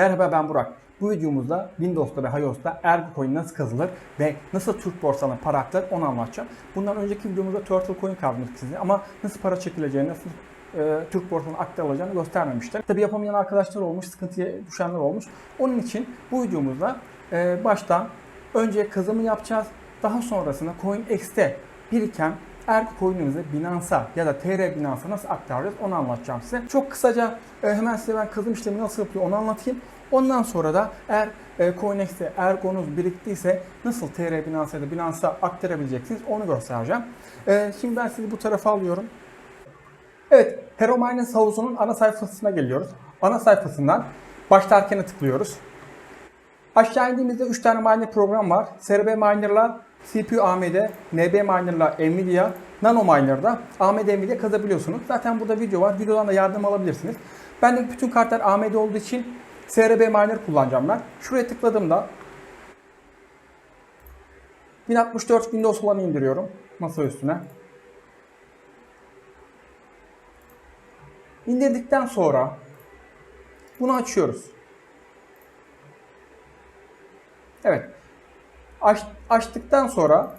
Merhaba ben Burak. Bu videomuzda Windows'ta ve iOS'ta Ergo nasıl kazılır ve nasıl Türk borsalarına para aktarır onu anlatacağım. Bundan önceki videomuzda Turtle Coin kazmıştık size ama nasıl para çekileceğini, nasıl e, Türk borsalarına aktarılacağını göstermemiştim. Tabi yapamayan arkadaşlar olmuş, sıkıntıya düşenler olmuş. Onun için bu videomuzda e, baştan önce kazımı yapacağız. Daha sonrasında CoinX'te biriken Ergo coin'imizi Binance'a ya da TR Binance'a nasıl aktaracağız onu anlatacağım size. Çok kısaca e, hemen size ben kazım işlemi nasıl yapıyor onu anlatayım. Ondan sonra da eğer e, CoinX'te Ergo'nuz biriktiyse nasıl TR Binance'a ya da Binance'a aktarabileceksiniz onu göstereceğim. E, şimdi ben sizi bu tarafa alıyorum. Evet, Hero Miners havuzunun ana sayfasına geliyoruz. Ana sayfasından başlarken'e tıklıyoruz. Aşağı indiğimizde 3 tane miner program var. SRB Miner'la CPU AMD, NB Miner'la Nvidia, Nano Miner'da AMD Nvidia kazabiliyorsunuz. Zaten burada video var. Videodan da yardım alabilirsiniz. Ben de bütün kartlar AMD olduğu için SRB Miner kullanacağım ben. Şuraya tıkladığımda 1064 Windows olanı indiriyorum masa üstüne. İndirdikten sonra bunu açıyoruz. Evet. Aç, açtıktan sonra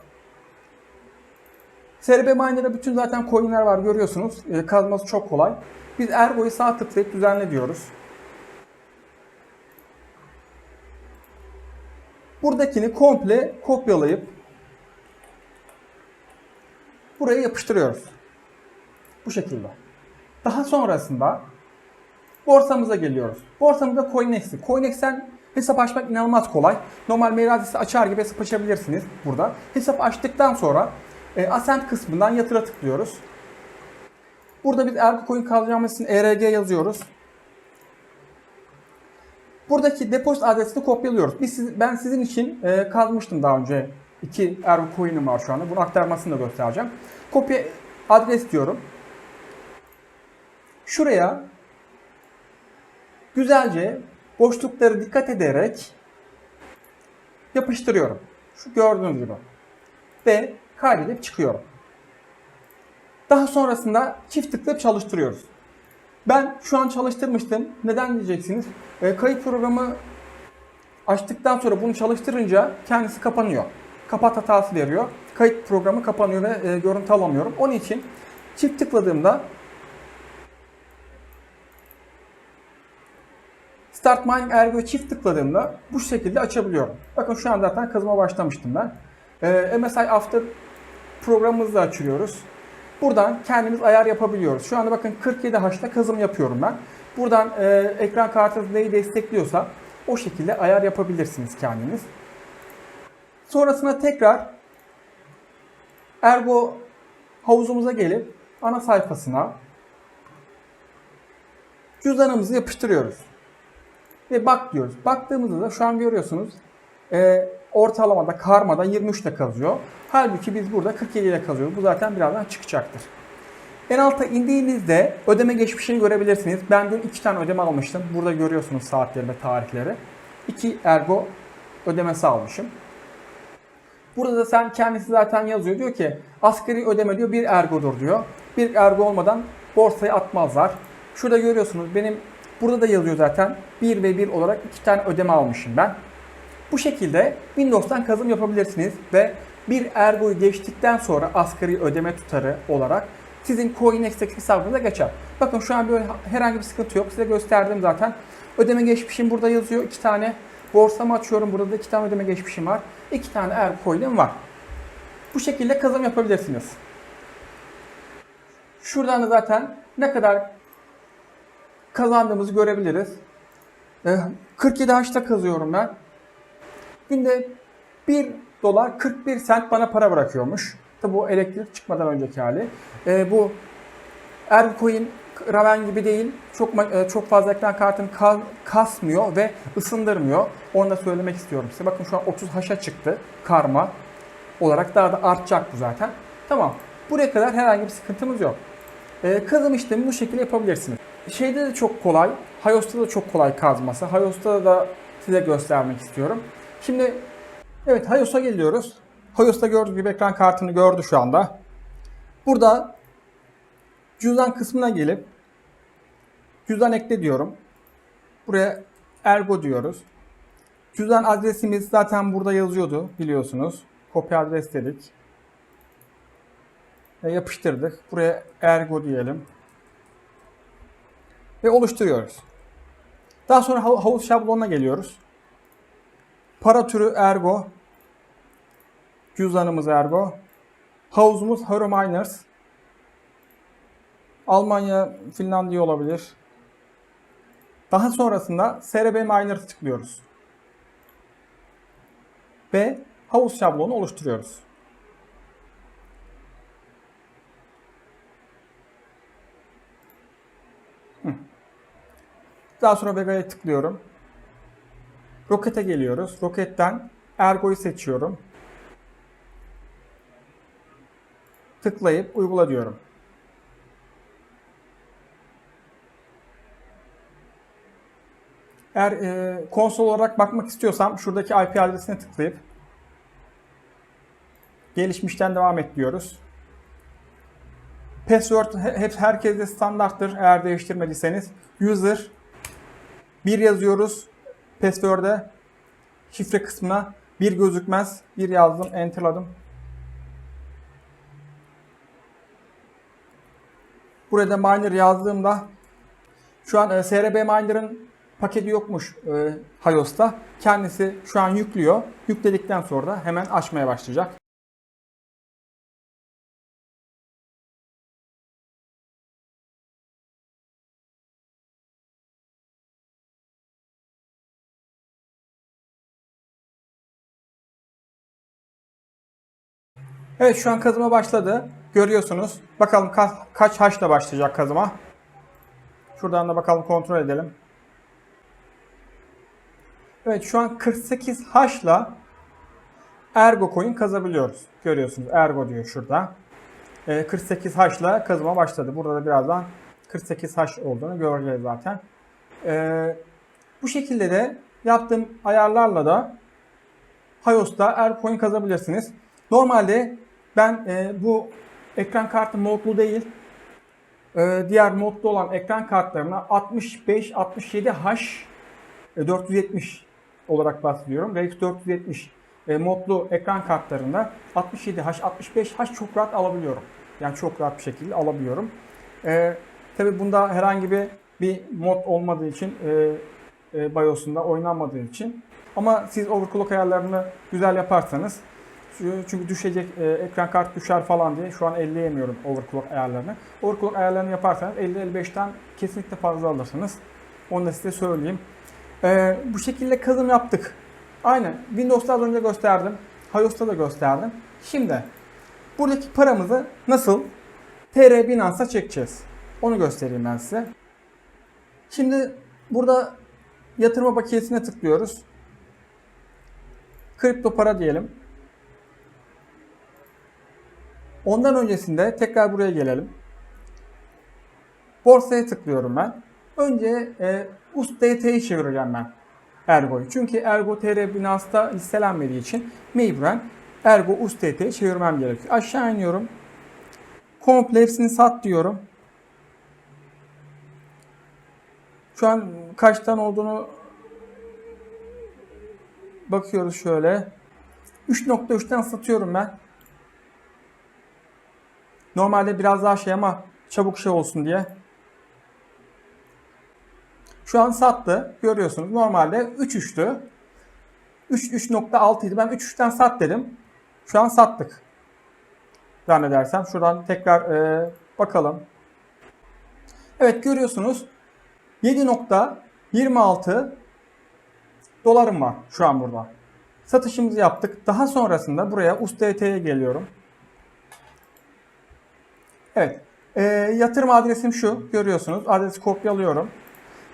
SRB Miner'da bütün zaten coinler var görüyorsunuz. E, kazması çok kolay. Biz Ergo'yu sağ tıklayıp düzenle diyoruz. Buradakini komple kopyalayıp buraya yapıştırıyoruz. Bu şekilde. Daha sonrasında borsamıza geliyoruz. Borsamızda CoinEx'i. CoinEx'ten hesap açmak inanılmaz kolay. Normal mail adresi açar gibi hesap açabilirsiniz burada. Hesap açtıktan sonra e, Ascent kısmından yatıra tıklıyoruz. Burada biz Ergo Coin kalacağımız için ERG yazıyoruz. Buradaki depozit adresini kopyalıyoruz. Biz ben sizin için e, kazmıştım daha önce. iki Ergo Coin'im var şu anda. Bunu aktarmasını da göstereceğim. Kopya adres diyorum. Şuraya güzelce boşlukları dikkat ederek yapıştırıyorum. Şu gördüğünüz gibi. Ve kaydedip çıkıyorum. Daha sonrasında çift tıklayıp çalıştırıyoruz. Ben şu an çalıştırmıştım. Neden diyeceksiniz? E, kayıt programı açtıktan sonra bunu çalıştırınca kendisi kapanıyor. Kapat hatası veriyor. Kayıt programı kapanıyor ve e, görüntü alamıyorum. Onun için çift tıkladığımda Start Mining Ergo'ya çift tıkladığımda bu şekilde açabiliyorum. Bakın şu an zaten kazıma başlamıştım ben. Ee, MSI After programımızı da açıyoruz. Buradan kendimiz ayar yapabiliyoruz. Şu anda bakın 47 H'da kazım yapıyorum ben. Buradan e, ekran kartınız neyi destekliyorsa o şekilde ayar yapabilirsiniz kendiniz. Sonrasında tekrar Ergo havuzumuza gelip ana sayfasına cüzdanımızı yapıştırıyoruz ve bak diyoruz. Baktığımızda da şu an görüyorsunuz e, ortalamada karmada 23 ile kazıyor. Halbuki biz burada 47 ile kazıyoruz. Bu zaten birazdan çıkacaktır. En alta indiğinizde ödeme geçmişini görebilirsiniz. Ben dün iki tane ödeme almıştım. Burada görüyorsunuz saatleri ve tarihleri. İki ergo ödemesi almışım. Burada da sen kendisi zaten yazıyor. Diyor ki asgari ödeme diyor bir ergodur diyor. Bir ergo olmadan borsaya atmazlar. Şurada görüyorsunuz benim burada da yazıyor zaten 1 ve 1 olarak iki tane ödeme almışım ben. Bu şekilde Windows'tan kazım yapabilirsiniz ve bir ergoyu geçtikten sonra asgari ödeme tutarı olarak sizin CoinEx'teki hesabınıza geçer. Bakın şu an böyle herhangi bir sıkıntı yok. Size gösterdim zaten. Ödeme geçmişim burada yazıyor. iki tane borsamı açıyorum. Burada da iki tane ödeme geçmişim var. İki tane Ergo coin'im var. Bu şekilde kazım yapabilirsiniz. Şuradan da zaten ne kadar kazandığımızı görebiliriz. Ee, 47 H'ta kazıyorum ben. Günde 1 dolar 41 sent bana para bırakıyormuş. Tabi bu elektrik çıkmadan önceki hali. Ee, bu Ercoin Raven gibi değil. Çok e, çok fazla ekran kartını ka- kasmıyor ve ısındırmıyor. Onu da söylemek istiyorum size. Bakın şu an 30 haşa çıktı karma olarak. Daha da artacak bu zaten. Tamam. Buraya kadar herhangi bir sıkıntımız yok. Ee, kazım işlemi bu şekilde yapabilirsiniz. Şeyde de çok kolay. Hayos'ta da çok kolay kazması. Hayos'ta da size göstermek istiyorum. Şimdi evet Hayos'a geliyoruz. Hayos'ta gördüğünüz gibi ekran kartını gördü şu anda. Burada cüzdan kısmına gelip cüzdan ekle diyorum. Buraya ergo diyoruz. Cüzdan adresimiz zaten burada yazıyordu biliyorsunuz. Kopya adres dedik. Ve yapıştırdık. Buraya ergo diyelim. Ve oluşturuyoruz. Daha sonra hav- havuz şablonuna geliyoruz. Para türü ergo. Cüzdanımız ergo. Havuzumuz Hero Miners. Almanya, Finlandiya olabilir. Daha sonrasında SRB Miners tıklıyoruz. Ve havuz şablonu oluşturuyoruz. Daha sonra Vega'ya tıklıyorum. Rokete geliyoruz. Roketten Ergo'yu seçiyorum. Tıklayıp uygula diyorum. Eğer e, konsol olarak bakmak istiyorsam şuradaki IP adresine tıklayıp gelişmişten devam et diyoruz. Password he- hep herkeste standarttır eğer değiştirmediyseniz. User bir yazıyoruz password'e şifre kısmına bir gözükmez. Bir yazdım, enterladım. Burada miner yazdığımda şu an e, SRB miner'ın paketi yokmuş e, Hayos'ta. Kendisi şu an yüklüyor. Yükledikten sonra da hemen açmaya başlayacak. Evet şu an kazıma başladı. Görüyorsunuz. Bakalım ka- kaç haşla başlayacak kazıma. Şuradan da bakalım kontrol edelim. Evet şu an 48 haşla Ergo coin kazabiliyoruz. Görüyorsunuz Ergo diyor şurada. Ee, 48 haşla kazıma başladı. Burada da birazdan 48 haş olduğunu göreceğiz zaten. Ee, bu şekilde de yaptığım ayarlarla da Hayos'ta Ercoin kazabilirsiniz. Normalde ben e, bu ekran kartı modlu değil, e, diğer modlu olan ekran kartlarına 65-67H e, 470 olarak bahsediyorum. RX 470 e, modlu ekran kartlarında 67H, 65H çok rahat alabiliyorum. Yani çok rahat bir şekilde alabiliyorum. E, Tabi bunda herhangi bir bir mod olmadığı için e, e, BIOS'unda oynanmadığı için ama siz overclock ayarlarını güzel yaparsanız çünkü düşecek e, ekran kart düşer falan diye şu an elleyemiyorum overclock ayarlarını. Overclock ayarlarını yaparsanız 50-55'ten kesinlikle fazla alırsınız. Onu da size söyleyeyim. E, bu şekilde kazım yaptık. Aynen. Windows'ta az önce gösterdim. iOS'ta da gösterdim. Şimdi buradaki paramızı nasıl TR Binance'a çekeceğiz? Onu göstereyim ben size. Şimdi burada yatırma bakiyesine tıklıyoruz. Kripto para diyelim. Ondan öncesinde tekrar buraya gelelim. Borsaya tıklıyorum ben. Önce e, USDT'yi çevireceğim ben Ergo'yu. Çünkü Ergo TR Binance'da listelenmediği için mecburen Ergo USDT'yi çevirmem gerekiyor. Aşağı iniyorum. Komple hepsini sat diyorum. Şu an kaçtan olduğunu bakıyoruz şöyle. 3.3'ten satıyorum ben. Normalde biraz daha şey ama çabuk şey olsun diye. Şu an sattı. Görüyorsunuz. Normalde 3.3'tü. 3 3.6 idi. Ben 3.3'ten sat dedim. Şu an sattık. Zannedersem. Şuradan tekrar e, bakalım. Evet görüyorsunuz. 7.26 dolarım var şu an burada. Satışımızı yaptık. Daha sonrasında buraya USDT'ye geliyorum. Evet. E, yatırım adresim şu. Görüyorsunuz. Adresi kopyalıyorum.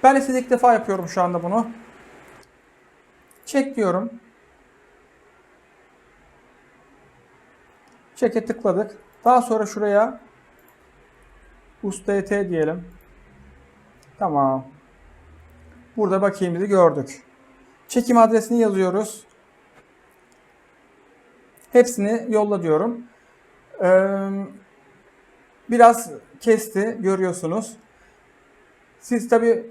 Ben de size ilk defa yapıyorum şu anda bunu. Çek diyorum. Çek'e tıkladık. Daha sonra şuraya USDT diyelim. Tamam. Burada bakiyemizi gördük. Çekim adresini yazıyoruz. Hepsini yolla diyorum. Ee, biraz kesti görüyorsunuz. Siz tabi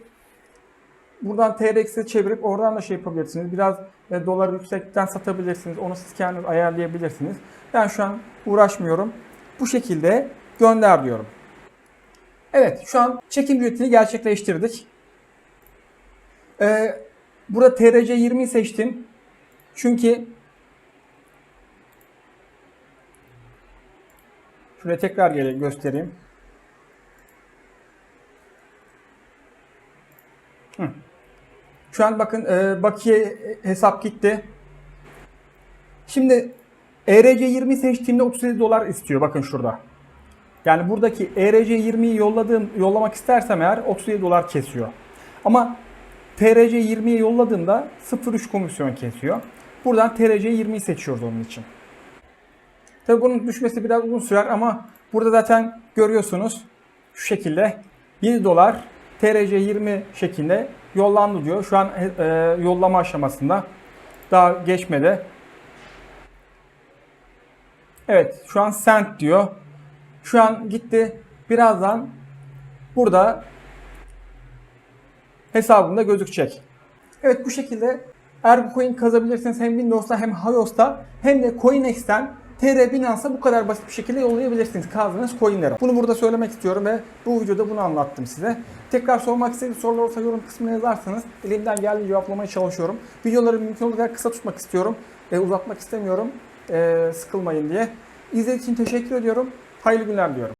buradan TRX'e çevirip oradan da şey yapabilirsiniz. Biraz e, doları yüksekten satabilirsiniz. Onu siz kendiniz ayarlayabilirsiniz. Ben şu an uğraşmıyorum. Bu şekilde gönder diyorum. Evet şu an çekim ücretini gerçekleştirdik. Ee, burada TRC 20'yi seçtim. Çünkü şuraya tekrar göstereyim. Şu an bakın e, bakiye hesap gitti. Şimdi ERC 20 seçtiğimde 37 dolar istiyor bakın şurada. Yani buradaki ERC 20'yi yolladığım yollamak istersem eğer 37 dolar kesiyor. Ama TRC 20'yi yolladığımda 0.3 komisyon kesiyor. Buradan TRC 20'yi seçiyoruz onun için. Tabi bunun düşmesi biraz uzun sürer ama burada zaten görüyorsunuz şu şekilde 1 dolar TRC 20 şeklinde yollandı diyor. Şu an e, yollama aşamasında. Daha geçmedi. Evet şu an sent diyor. Şu an gitti. Birazdan burada hesabımda gözükecek. Evet bu şekilde Ergo kazabilirsiniz hem Windows'ta hem iOS'ta hem de CoinEx'ten TR Binance'a bu kadar basit bir şekilde yollayabilirsiniz kazdığınız coinleri. Bunu burada söylemek istiyorum ve bu videoda bunu anlattım size. Tekrar sormak istediğiniz sorular olursa yorum kısmına yazarsanız elimden geldiğince cevaplamaya çalışıyorum. Videoları mümkün kadar kısa tutmak istiyorum. E, uzatmak istemiyorum e, sıkılmayın diye. İzlediğiniz için teşekkür ediyorum. Hayırlı günler diliyorum.